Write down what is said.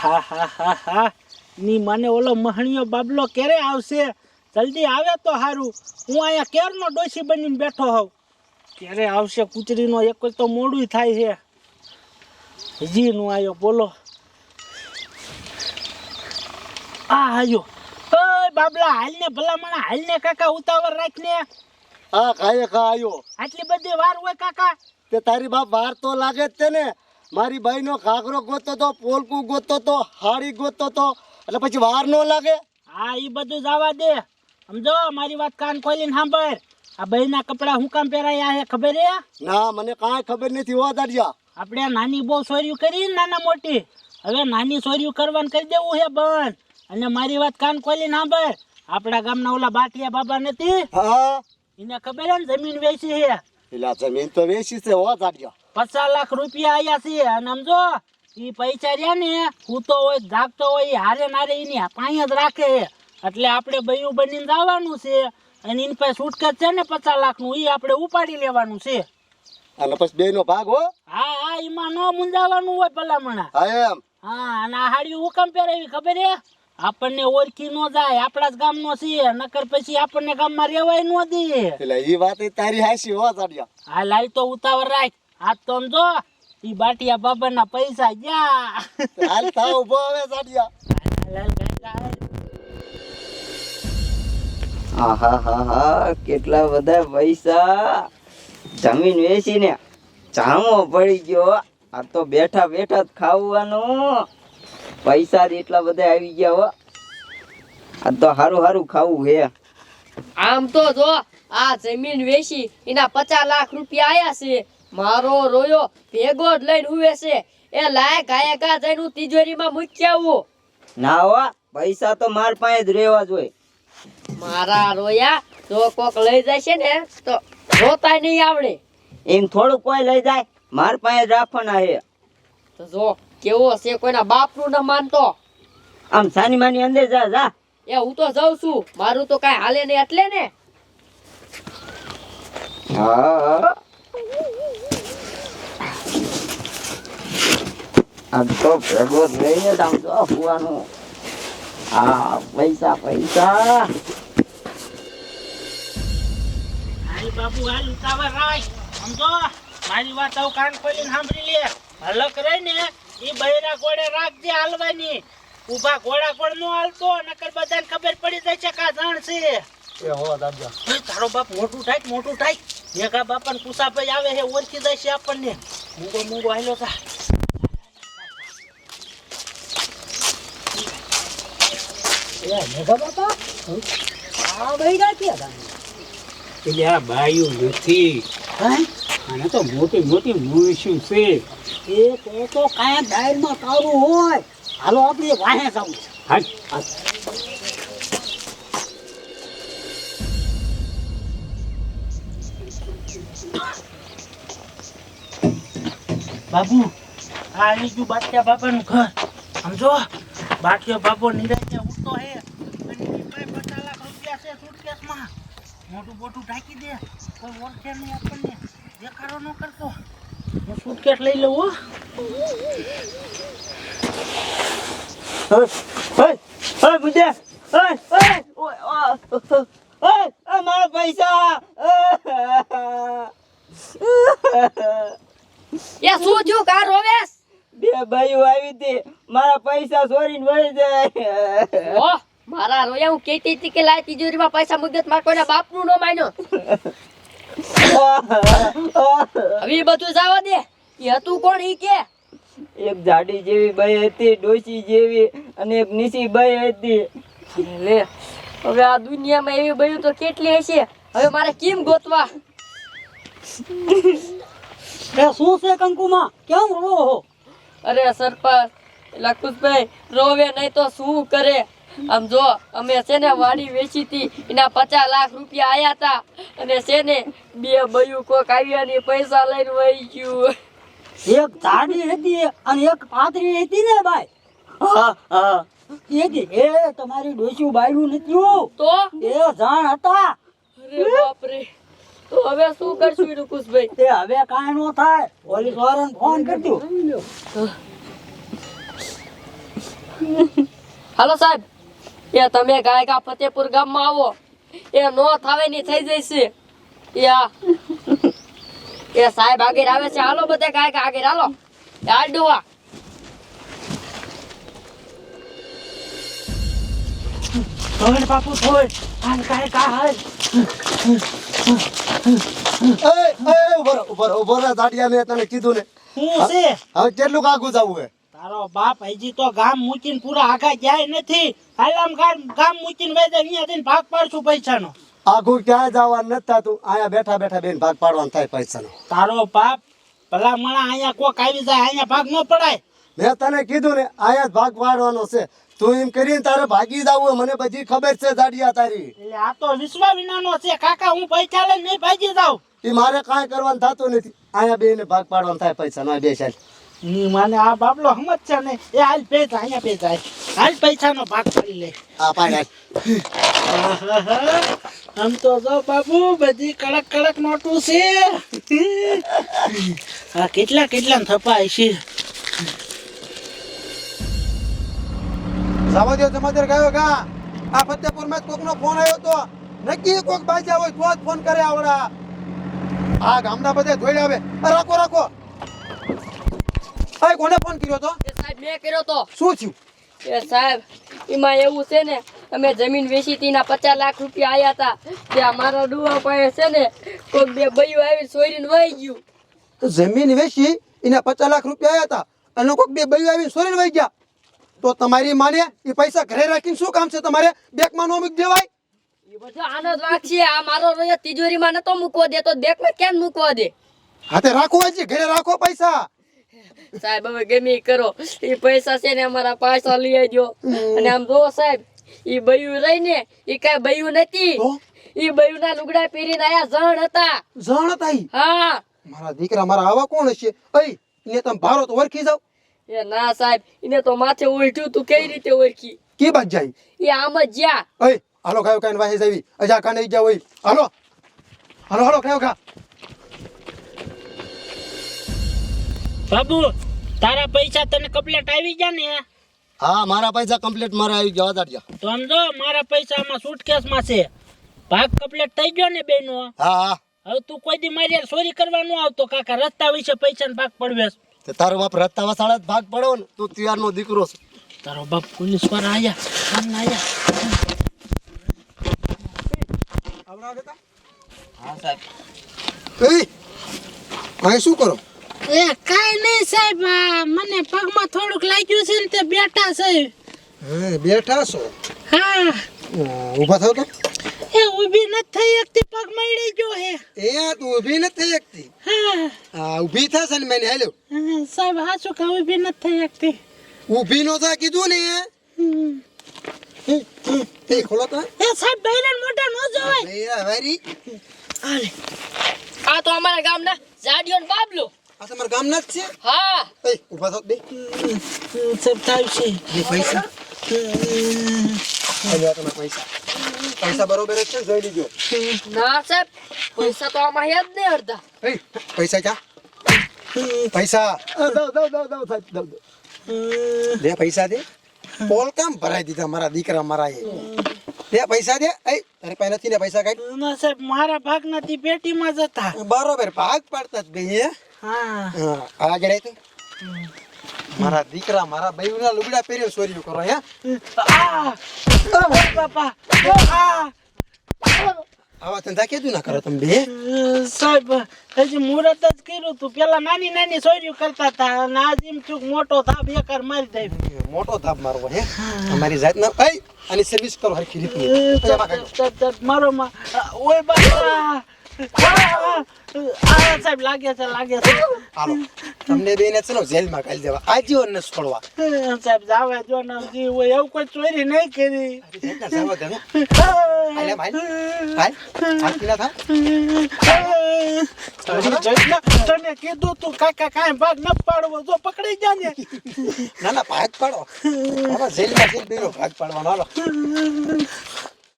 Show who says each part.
Speaker 1: આહા હા હા હા ની મને ઓલો મહણીયો બાબલો ક્યારે આવશે? જલ્દી આવે તો સારું હું અહીંયા કેરનો ડોસી બનીને બેઠો હોઉં? ક્યારે આવશે કૂતરીનો? એક જ તો મોડું થાય છે. હજી નું આવ્યો બોલો. આ આવ્યો બાબલા હાલને ભલામણ હાલને કાકા ઉતાવળ રાખને.
Speaker 2: હા ખાય ખા આવ્યો
Speaker 1: આટલી બધી વાર હોય કાકા?
Speaker 2: તે તારી બાપ વાર તો લાગે જ ને. મારી બાઈનો ઘાઘરો ગોતો તો પોલકું ગોતો તો હાડી ગોતો તો એટલે પછી વાર ન લાગે?
Speaker 1: હા એ બધું જવા દે. સમજો મારી વાત કાન ખોલીને સાંભળ. આ બહેના કપડા હું કામ પહેરાયા છે ખબર હે?
Speaker 2: ના મને કાંઈ ખબર નથી હો દાડિયા
Speaker 1: આપણે નાની બહુ સોર્યું કરી ને નાના મોટી. હવે નાની સોર્યું કરવાનું કરી દેવું છે બંધ અને મારી વાત કાન ખોલીને સાંભળ. આપણા ગામના ઓલા બાટલિયા બાબા નથી?
Speaker 2: હા.
Speaker 1: એને ખબર હે ને જમીન વેચી છે
Speaker 2: એટલે જમીન તો વેચી છે હો દાડિયા.
Speaker 1: પચાસ લાખ રૂપિયા આયા છે અને સમજો એ પૈસા રહ્યા ને સૂતો હોય જાગતો હોય હારે નારે એની પાણી જ રાખે. એટલે આપણે બૈયું બનીને જવાનું છે અને એની પાસે છૂટકત છે ને પચાસ લાખનું એ આપણે ઉપાડી લેવાનું છે.
Speaker 2: અને પછી બે નો ભાગ હો.
Speaker 1: હા હા એમાં ન મુંજાવાનું હોય ભલામણા.
Speaker 2: હા એમ.
Speaker 1: હા અને આ હાડી હુકમ પહેરાવી ખબર હે આપણને ઓળખી નો જાય આપણા જ ગામનો છે નકર પછી આપણને ગામમાં રેવાય નો દે.
Speaker 2: એટલે એ વાત તારી હાસી હો દાડિયા
Speaker 1: હા લાઈ તો ઉતાવળ રાખ. આ તો જો ઈ બાટિયા બાબાના પૈસા ગયા.
Speaker 2: હાલ થા ઊભો હવે
Speaker 1: હાલ, હાલ.
Speaker 3: હા હા હા કેટલા બધા પૈસા. જમીન વેચીને જામો પડી ગયો. આ તો બેઠા બેઠા જ ખાવાનું. પૈસા જ એટલા બધા આવી ગયા હો. આ તો હારું હારું ખાવું હે.
Speaker 4: આમ તો જો આ જમીન વેચી એના પચાસ લાખ રૂપિયા આયા છે. મારો રોયો ભેગો જ લઈને ઉવે છે. એ લાય ગાય ગા જઈને હું તિજોરીમાં મૂકી આવું.
Speaker 3: ના હો પૈસા તો માર પાસે જ રહેવા જોઈએ.
Speaker 4: મારા રોયા જો કોક લઈ જાય છે ને તો રોતાય નહીં આવડે.
Speaker 3: એમ થોડું કોઈ લઈ જાય માર પાસે જ રાખવાના હે.
Speaker 4: તો જો કેવો છે કોઈના બાપનું ન માનતો.
Speaker 3: આમ સાની માની અંદર જા જા.
Speaker 4: એ હું તો જઉં છું. મારું તો કઈ હાલે નહીં એટલે ને.
Speaker 3: હા. આ તો ભેગો આમ ફુવાનું હા પૈસા પૈસા.
Speaker 1: હાલ બાપુ હાલ ઉતાવળ રાખ. સમજો? મારી વાત આવું કાન ખોલીને સાંભળી લે. હલક રહી ને. ઈ બૈરા ઘોડે રાખજે હાલવાની. ઊભા ઘોડા ઘોડ નો હાલતો નકર બધાને ખબર પડી જાય છે કા જાણ છે.
Speaker 2: એ હો
Speaker 1: દાદા. તારો બાપ મોટું થાય મોટું થાય? મેઘા બાપા ને કુસાભાઈ આવે છે ઓળખી જાય છે આપણને. મૂંગો મૂંગો હાલો તા.
Speaker 5: એટલે આ બાયું નથી. આને તો મોટી મોટી મૂવીશું છે.
Speaker 1: એ તો તો કાંઈ ડાયરમાં તારું હોય. હાલો આપણે વાહે જવું
Speaker 5: હા
Speaker 1: બાબુ આ આવી ગયું બાટિયા બાપાનું ઘર. સમજો બાટિયા બાપો નિરાતે ઉઠતો હે. અને પચાસ લાખ રૂપિયા છે સુટકેસમાં મોટું મોટું ઢાંકી દે. કોઈ ઓળખે નહીં આપણને. દેખાડો ન કરતો. હું સુટકેસ લઈ લઉં હો.
Speaker 3: મારા પૈસા.
Speaker 4: એ શું થયું? કા રોવેશ?
Speaker 3: બે ભાઈઓ આવી હતી. મારા પૈસા ચોરીને વહી જાય.
Speaker 4: મારા રોયા હું કેતી હતી કે લાય તિજોરીમાં પૈસા મુદ્દત માર કોઈના બાપનું ન માન્યો. હવે બધું જવા દે. એ હતું કોણ ઈ કે?
Speaker 3: એક જાડી જેવી બાઈ હતી ડોસી જેવી અને એક નીસી બાઈ હતી.
Speaker 4: લે હવે આ દુનિયામાં એવી બયું તો કેટલી હશે? હવે મારે કેમ ગોતવા?
Speaker 1: એ શું છે કંકુમાં? કેમ રો હો?
Speaker 4: અરે સરપંચ લખુશભાઈ રોવે નહીં તો શું કરે? આમ જો અમે છે ને વાડી વેચી હતી એના પચાસ લાખ રૂપિયા આયા હતા અને છે ને બે બયું કોક આવ્યા ને પૈસા લઈને વહી ગયું.
Speaker 1: એક ધાડી હતી અને એક પાતરી હતી ને ભાઈ
Speaker 3: હા હા.
Speaker 1: એ એ તમારી ડોસી બાયડું નથી
Speaker 4: તો?
Speaker 1: એ જાણ હતા.
Speaker 4: અરે બાપરે. તો હવે શું કરશું રુકુશભાઈ
Speaker 1: તે હવે કાંઈ નો થાય. પોલીસ વાળાને ફોન કરજો.
Speaker 4: હાલો સાહેબ. એ તમે ગાયકા ફતેપુર ગામમાં આવો. એ નો થાવે ની થઈ જશે એ એ સાહેબ આગળ આવે છે. હાલો બધા ગાયકા આગળ હાલો. એ આ. ડોવા
Speaker 1: બાપુ ધોળ હાલ કાંઈ કા હાલ.
Speaker 2: એ એ ઊભો ઊભો ઊભો દાડિયા મેં તને કીધું ને.
Speaker 1: શું છે?
Speaker 2: હવે કેટલું આગું જવું હે?
Speaker 1: તારો બાપ હજી તો ગામ મૂકીને પૂરા આગા જાય નથી. હાલ આમ ગામ ગામ મૂકીને જાય અહીંયા થઈને ભાગ પાડશું પૈસાનો.
Speaker 2: આખું ક્યાં જવાનું નથી થતું? અહીંયા બેઠા બેઠા બેન ભાગ પાડવાનું થાય પૈસાનો.
Speaker 1: તારો બાપ ભલા મણા અહીંયા કોક આવી જાય અહીંયા ભાગ ન પડાય.
Speaker 2: મેં તને કીધું ને અહીંયા જ ભાગ પાડવાનો છે. તું એમ કરીને તારે ભાગી જવું મને બધી ખબર છે દાડિયા તારી.
Speaker 1: એટલે આ તો વિશ્વા વિનાનો છે. કાકા હું પૈસા લઈને નહીં ભાગી જાઉં.
Speaker 2: એ મારે કાંઈ કરવાનું થતું નથી. અહીંયા બેને ભાગ પાડવાનું થાય પૈસાનો નો બે સાલ
Speaker 1: ની મને આ બાબલો સમજ છે ને એ હાલ પૈસા અહીંયા પૈસા હાલ પૈસાનો ભાગ પાડી લે.
Speaker 2: આ પાડ્યા
Speaker 1: આમ તો જો બાબુ બધી કડક કડક નોટું છે. આ કેટલા કેટલા થપાય છે.
Speaker 6: સમાચાર સમાચાર ગયો કા આ ફતેપુરમાં કોકનો ફોન આવ્યો તો. નક્કી કોક બાજા હોય તો જ ફોન કરે આવડા. આ ગામના બધે ધોઈ આવે. રાખો રાખો. આ કોને ફોન કર્યો તો?
Speaker 4: એ સાહેબ મેં કર્યો તો.
Speaker 6: શું થયું?
Speaker 4: એ સાહેબ એમાં એવું છે ને અમે જમીન વેચી હતી ના પચાસ લાખ રૂપિયા આયા હતા ત્યાં મારા ડુવા પાસે છે ને કોઈ બે બૈયું આવી સોરીને વહી ગયું.
Speaker 6: તો જમીન વેચી એના પચાસ લાખ રૂપિયા આવ્યા હતા અને કોક બે બૈયું આવીને સોરીને વહી ગયા. તો તમારી માને એ પૈસા ઘરે રાખીને શું કામ છે તમારે? બેંકમાં નો મૂકી દેવાય?
Speaker 4: એ બધો આનંદ જ છે આ મારો રોજ તિજોરીમાં નતો મૂકવો દે તો બેંકમાં કેમ મૂકવા દે?
Speaker 6: હાથે રાખો છે ઘરે રાખો પૈસા.
Speaker 4: સાહેબ હવે ગમે કરો. એ પૈસા છે ને અમારા પાછા લઈ આવજો. અને આમ જો સાહેબ એ બયું રહી ને એ કઈ બયું નથી. એ બયું ના લુગડા પહેરીને આયા જણ હતા.
Speaker 6: જણ હતા
Speaker 4: હા.
Speaker 6: મારા દીકરા મારા આવા કોણ હશે? અઈ ને તમે ભારો તો ઓળખી જાવ
Speaker 4: એ ના સાહેબ એને તો માથે ઉલટ્યું તું કઈ રીતે ઓળખી?
Speaker 6: કી બાજ જાય?
Speaker 4: એ આમ જ જ્યાં.
Speaker 6: અઈ હાલો ગાયો કાન વાહે જાવી. અજા કાને જાવ ઓય હાલો. હાલો હાલો ગાયો કા
Speaker 1: બાબુ તારા પૈસા તને કમ્પ્લેટ આવી ગયા ને?
Speaker 2: હા મારા પૈસા કમ્પ્લેટ મારે આવી ગયા વધારજો
Speaker 1: તો સમજો મારા પૈસા આમાં સુટકેસમાં છે. ભાગ કમ્પ્લેટ થઈ ગયો ને બેનો
Speaker 2: હા હા.
Speaker 1: હવે તું કોઈ દી મારી ચોરી કરવા ન આવતો કાકા રસ્તા વિશે પૈસા ભાગ પડવેશ
Speaker 2: તો તારો બાપ રસ્તા વસાડા જ ભાગ પડો ને તું ત્યારનો દીકરો છે.
Speaker 1: તારો બાપ પોલીસ પર આયા સામે આયા.
Speaker 3: હા સાહેબ.
Speaker 6: એ ભાઈ શું કરો?
Speaker 1: એ કાઈ નહીં સાહેબ મને પગમાં થોડુંક લાગ્યું છે ને તે બેઠા છે.
Speaker 6: હા બેઠા છો?
Speaker 1: હા.
Speaker 6: ઊભા થાવ તો.
Speaker 1: એ ઊભી નથી થઈ એકતી પગ મળી ગયો હે
Speaker 6: એ તું ઊભી નથી થઈ એકતી
Speaker 1: હા.
Speaker 6: આ ઊભી થશે ને મેં હેલો
Speaker 1: હા, સાહેબ હાચું કે ઊભી નથી થઈ એકતી
Speaker 6: ઊભી નો થા કીધું ને
Speaker 1: હમ.
Speaker 6: એ ખોલો તો.
Speaker 1: એ સાહેબ બૈરાન મોટા નો જોવાય.
Speaker 6: મેરા વારી
Speaker 4: આ તો અમારા ગામના જાડિયો બાબલો.
Speaker 6: આ તમારા ગામના જ છે?
Speaker 4: હા.
Speaker 6: એ ઊભા થાવ બે.
Speaker 1: સાહેબ થાય છે.
Speaker 6: બે પૈસા. અહીંયા તમે પૈસા. પૈસા બરોબર છે જોઈ લીજો.
Speaker 4: ના સાહેબ પૈસા તો અમારે જ નહીં અડધા.
Speaker 6: એ પૈસા ક્યાં? પૈસા.
Speaker 2: દઉં દઉં દઉં દઉં સાહેબ દઉં દઉં.
Speaker 6: દે પૈસા દે. પોલ કામ ભરાઈ દીધા મારા દીકરા મારા એ. દે પૈસા દે. એ તારે પાસે નથી ને પૈસા કાઢ.
Speaker 1: ના સાહેબ મારા ભાગ નથી પેટીમાં જતા.
Speaker 6: બરોબર ભાગ પાડતા જ ગઈ આગળ આય તું મારા દીકરા મારા બૈયુના લુગડા પહેર્યો ચોરીઓ કરો હે?
Speaker 1: આ આ
Speaker 6: આવા ધંધા કેતું ના કરો તમે બે
Speaker 1: સાહેબ હજી મુહૂર્ત જ કર્યું તું. પેલા નાની નાની ચોરીઓ કરતા હતા અને આજ એમ ચૂક મોટો થાપ એકર મારી દઈ
Speaker 6: મોટો ધાબ મારવો હે? અમારી જાતના ભાઈ આની સર્વિસ કરો હરખી રીતે
Speaker 1: મારો માં ઓય બાપા. આ, આ સાહેબ લાગે છે લાગે છે
Speaker 6: હાલો તમને બેને ને જેલમાં કાઢી દેવા આજીવન ને છોડવા
Speaker 1: સાહેબ જાવે જો ના જી હોય એવું કોઈ ચોરી નહીં કરી
Speaker 6: જવા ને. હાલ એમ, હાલ. હાલ. હાલ પીલા થા.
Speaker 1: તને કીધું તું કાકા કાંઈ ભાગ ન પાડવો જો પકડી જા ને
Speaker 6: ના ના ભાગ પાડો જેલમાં જઈને બેનો ભાગ પાડવાનો હાલો